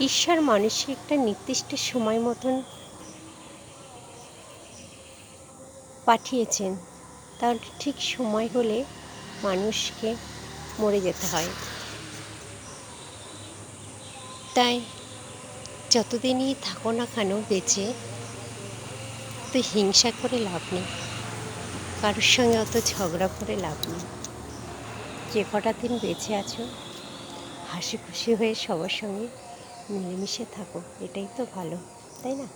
ঈশ্বর মানুষকে একটা নির্দিষ্ট সময় মতন পাঠিয়েছেন, তার ঠিক সময় হলে মানুষকে মরে যেতে হয়। তাই যতদিনই থাকো না কেন বেঁচে, তো হিংসা করে লাভ নেই। কারোর সঙ্গে অত ঝগড়া করে লাভ নেই। যে কটা দিন বেঁচে আছো, হাসি খুশি হয়ে সবার সঙ্গে মিলেমিশে থাকো এটাই তো ভালো তাই না?